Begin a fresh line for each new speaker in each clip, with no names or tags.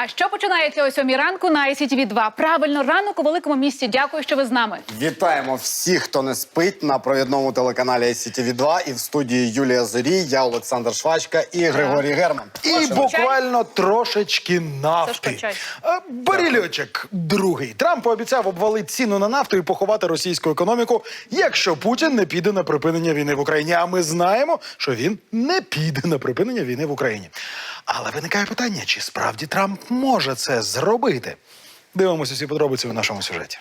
А що починається о сьомій ранку на ICTV 2 Правильно, ранок у великому місті. Дякую, що ви з нами.
Вітаємо всіх, хто не спить на провідному телеканалі ICTV 2 і в студії Юлія Зорій, я Олександр Швачка і Григорій Герман.
І буквально трошечки нафти.
Сашко, чай.
Барільочок другий. Трамп пообіцяв обвалити ціну на нафту і поховати російську економіку, якщо Путін не піде на припинення війни в Україні. А ми знаємо, що він не піде на припинення війни в Україні. Але виникає питання, чи справді Трамп може це зробити? Дивимося всі подробиці у нашому сюжеті.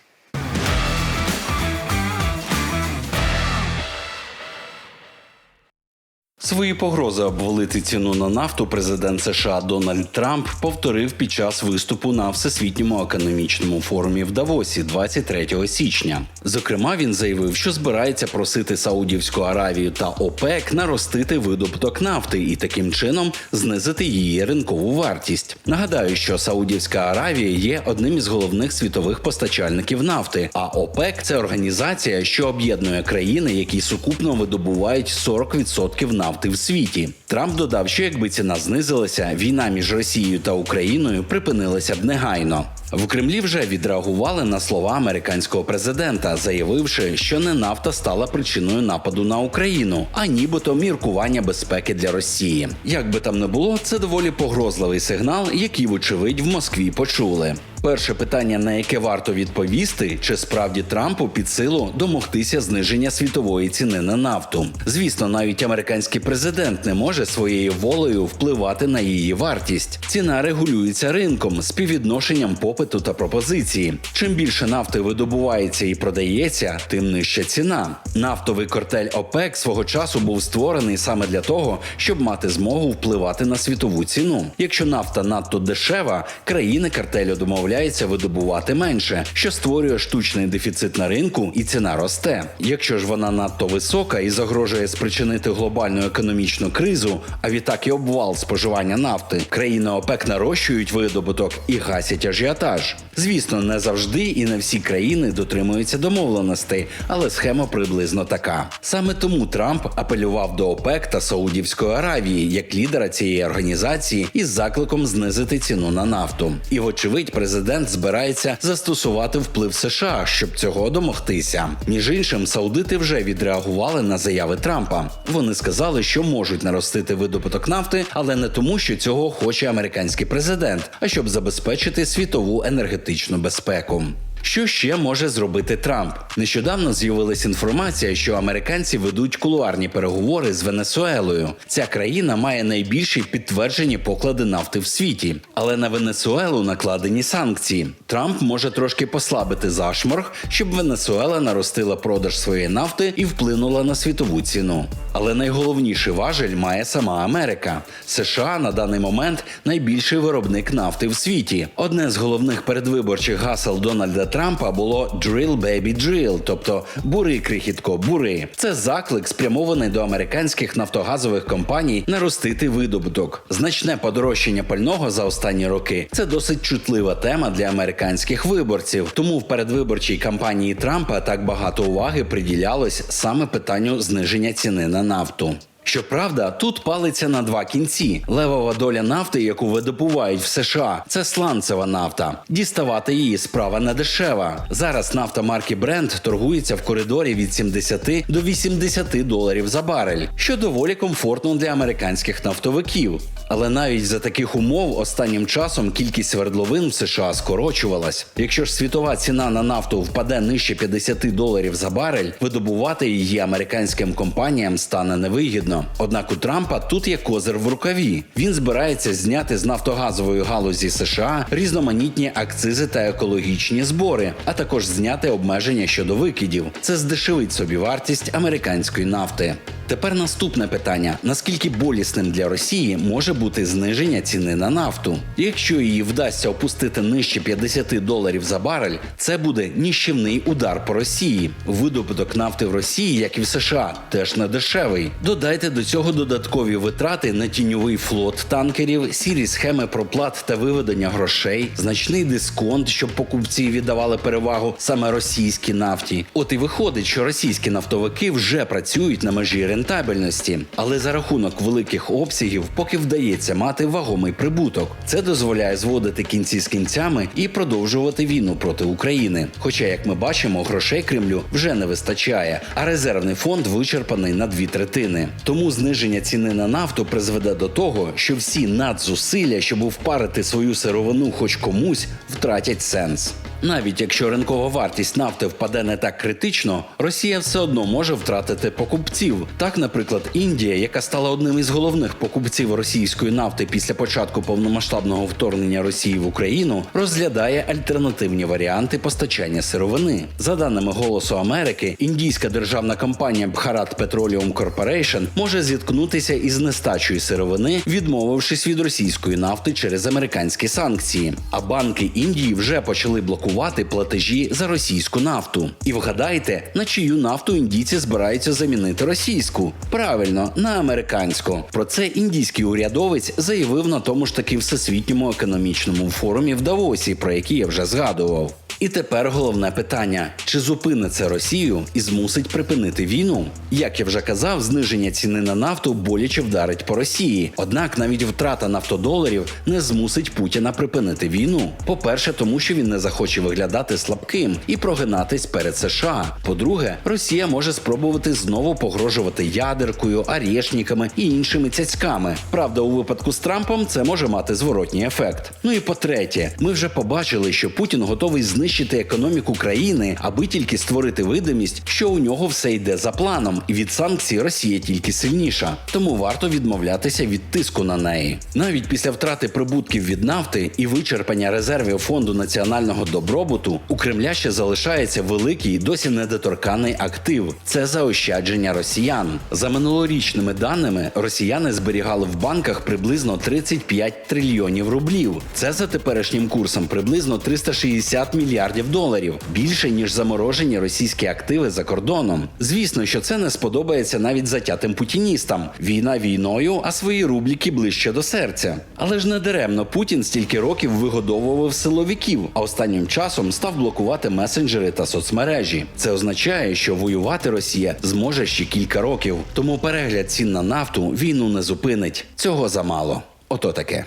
Свої погрози обвалити ціну на нафту президент США Дональд Трамп повторив під час виступу на всесвітньому економічному форумі в Давосі 23 січня. Зокрема, він заявив, що збирається просити Саудівську Аравію та ОПЕК наростити видобуток нафти і таким чином знизити її ринкову вартість. Нагадаю, що Саудівська Аравія є одним із головних світових постачальників нафти. А ОПЕК це організація, що об'єднує країни, які сукупно видобувають 40% нафти в світі. Трамп додав, що якби ціна знизилася, війна між Росією та Україною припинилася б негайно. В Кремлі вже відреагували на слова американського президента, заявивши, що не нафта стала причиною нападу на Україну, а нібито міркування безпеки для Росії. Як би там не було, це доволі погрозливий сигнал, який, вочевидь, в Москві почули. Перше питання, на яке варто відповісти, чи справді Трампу під силу домогтися зниження світової ціни на нафту. Звісно, навіть американський президент не може своєю волею впливати на її вартість. Ціна регулюється ринком співвідношенням попиту та пропозиції. Чим більше нафти видобувається і продається, тим нижча ціна. Нафтовий кортель ОПЕК свого часу був створений саме для того, щоб мати змогу впливати на світову ціну. Якщо нафта надто дешева, країни картелю домовляються видобувати менше, що створює штучний дефіцит на ринку, і ціна росте. Якщо ж вона надто висока і загрожує спричинити глобальну економічну кризу, а відтак і обвал споживання нафти, країни ОПЕК нарощують видобуток і гасять ажіотаж вантаж. Звісно, не завжди і не всі країни дотримуються домовленостей, але схема приблизно така. Саме тому Трамп апелював до ОПЕК та Саудівської Аравії як лідера цієї організації із закликом знизити ціну на нафту. І, вочевидь, президент збирається застосувати вплив США, щоб цього домогтися. Між іншим, саудити вже відреагували на заяви Трампа. Вони сказали, що можуть наростити видобуток нафти, але не тому, що цього хоче американський президент, а щоб забезпечити світову енергетичну безпеку. Що ще може зробити Трамп? Нещодавно з'явилась інформація, що американці ведуть кулуарні переговори з Венесуелою. Ця країна має найбільші підтверджені поклади нафти в світі, але на Венесуелу накладені санкції. Трамп може трошки послабити зашморг, щоб Венесуела наростила продаж своєї нафти і вплинула на світову ціну. Але найголовніший важель має сама Америка. США на даний момент найбільший виробник нафти в світі. Одне з головних передвиборчих гасел Дональда Трампа було «Drill, baby, drill», тобто бури крихітко, бури. Це заклик спрямований до американських нафтогазових компаній наростити видобуток. Значне подорожчання пального за останні роки це досить чутлива тема для американських виборців. Тому в передвиборчій кампанії Трампа так багато уваги приділялось саме питанню зниження ціни на нафту. Щоправда, тут палиться на два кінці. Левова доля нафти, яку видобувають в США, це сланцева нафта. Діставати її справа не дешева. Зараз нафта марки Brent торгується в коридорі від 70 до 80 доларів за барель, що доволі комфортно для американських нафтовиків. Але навіть за таких умов останнім часом кількість свердловин в США скорочувалась. Якщо ж світова ціна на нафту впаде нижче 50 доларів за барель, видобувати її американським компаніям стане невигідно. Однак у Трампа тут є козир в рукаві. Він збирається зняти з нафтогазової галузі США різноманітні акцизи та екологічні збори, а також зняти обмеження щодо викидів. Це здешевить собі вартість американської нафти. Тепер наступне питання: наскільки болісним для Росії може бути зниження ціни на нафту? Якщо її вдасться опустити нижче 50 доларів за барель, це буде ніщівний удар по Росії. Видобуток нафти в Росії, як і в США, теж не дешевий. Додайте до цього додаткові витрати на тіньовий флот танкерів, сірі схеми проплат та виведення грошей, значний дисконт, щоб покупці віддавали перевагу саме російській нафті. От і виходить, що російські нафтовики вже працюють на межі рентабельності, але за рахунок великих обсягів поки вдається мати вагомий прибуток. Це дозволяє зводити кінці з кінцями і продовжувати війну проти України. Хоча, як ми бачимо, грошей Кремлю вже не вистачає, а резервний фонд вичерпаний на дві третини. Тому зниження ціни на нафту призведе до того, що всі надзусилля, щоб впарити свою сировину хоч комусь, втратять сенс. Навіть якщо ринкова вартість нафти впаде не так критично, Росія все одно може втратити покупців. Так, наприклад, Індія, яка стала одним із головних покупців російської нафти після початку повномасштабного вторгнення Росії в Україну, розглядає альтернативні варіанти постачання сировини. За даними Голосу Америки, індійська державна компанія Bharat Petroleum Corporation може зіткнутися із нестачею сировини, відмовившись від російської нафти через американські санкції. А банки Індії вже почали блокувати платежі за російську нафту. І вгадайте, на чию нафту індійці збираються замінити російську? Правильно, на американську. Про це індійський урядовець заявив на тому ж таки всесвітньому економічному форумі в Давосі, про який я вже згадував. І тепер головне питання: чи зупинить це Росію і змусить припинити війну? Як я вже казав, зниження ціни на нафту боляче вдарить по Росії. Однак навіть втрата нафтодоларів не змусить Путіна припинити війну. По-перше, тому що він не захоче виглядати слабким і прогинатись перед США. По-друге, Росія може спробувати знову погрожувати ядеркою, арєшніками і іншими цяцьками. Правда, у випадку з Трампом це може мати зворотній ефект. Ну і по-третє, ми вже побачили, що Путін готовий знищити економіку країни, аби тільки створити видимість, що у нього все йде за планом, і від санкцій Росія тільки сильніша. Тому варто відмовлятися від тиску на неї. Навіть після втрати прибутків від нафти і вичерпання резервів фонду національного добробуту у Кремля ще залишається великий і досі недоторканий актив це заощадження росіян. За минулорічними даними, росіяни зберігали в банках приблизно 35 трильйонів рублів. Це за теперішнім курсом приблизно 360 мільярдів доларів, більше ніж заморожені російські активи за кордоном. Звісно, що це не сподобається навіть затятим путіністам. Війна війною, а свої рубліки ближче до серця. Але ж не даремно Путін стільки років вигодовував силовиків, а останнім часом став блокувати месенджери та соцмережі. Це означає, що воювати Росія зможе ще кілька років. Тому перегляд цін на нафту війну не зупинить. Цього замало. Ото таке.